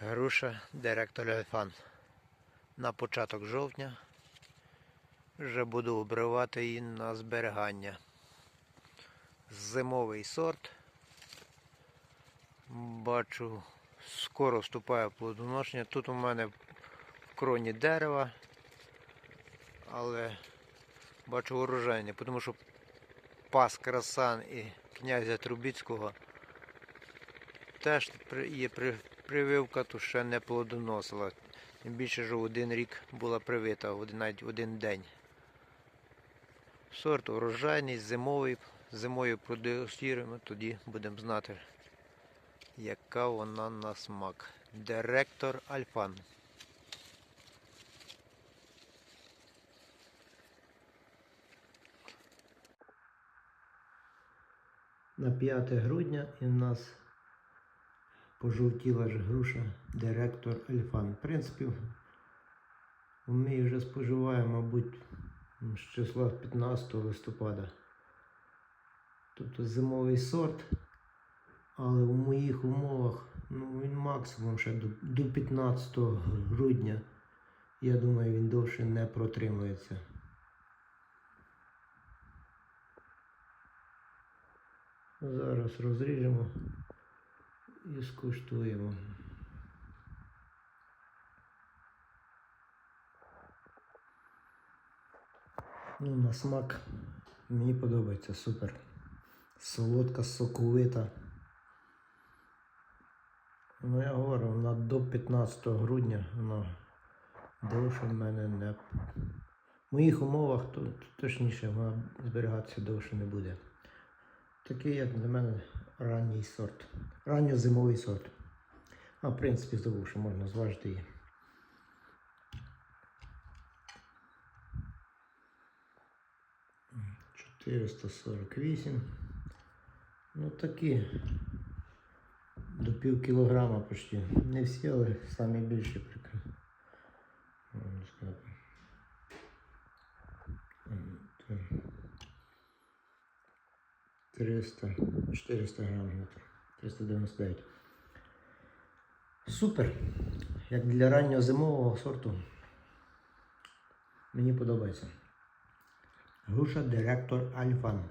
Груша директор Альфан. На початок жовтня вже буду обривати її на зберігання. Зимовий сорт. Бачу, скоро вступає плодоношення. Тут у мене в кроні дерева, але бачу урожайне, тому що пас красан і князя Трубіцького теж є при- прививка, то ще не плодоносила. Тим більше, що один рік була привита, навіть один день. Сорт урожайний, зимовий, зимою продегустуємо, тоді будемо знати, яка вона на смак. Директор Альфан. На 5 грудня і в нас пожовтіла ж груша директор Ельфан. В принципі, ми її вже споживаємо, мабуть, з числа 15 листопада. Тобто зимовий сорт, але в моїх умовах ну, він максимум ще до, до 15 грудня. Я думаю, він довше не протримується. Зараз розріжемо і скуштуємо. Ну, на смак мені подобається супер. Солодка, соковита. Ну, я говорю, вона до 15 грудня вона довше в мене не. В моїх умовах то, точніше вона зберігатися довше не буде. Такий, як для мене, ранній сорт. Ранньозимовий сорт. А в принципі забув, що можна зважити її. М, 448. Ну такі. До пів кілограма почти. Не всі, але самі більші прикрив. Можна сказати. М, то 300, 400 грам літр. 399. Супер. Як для раннього зимового сорту. Мені подобається. Груша директор Альфан.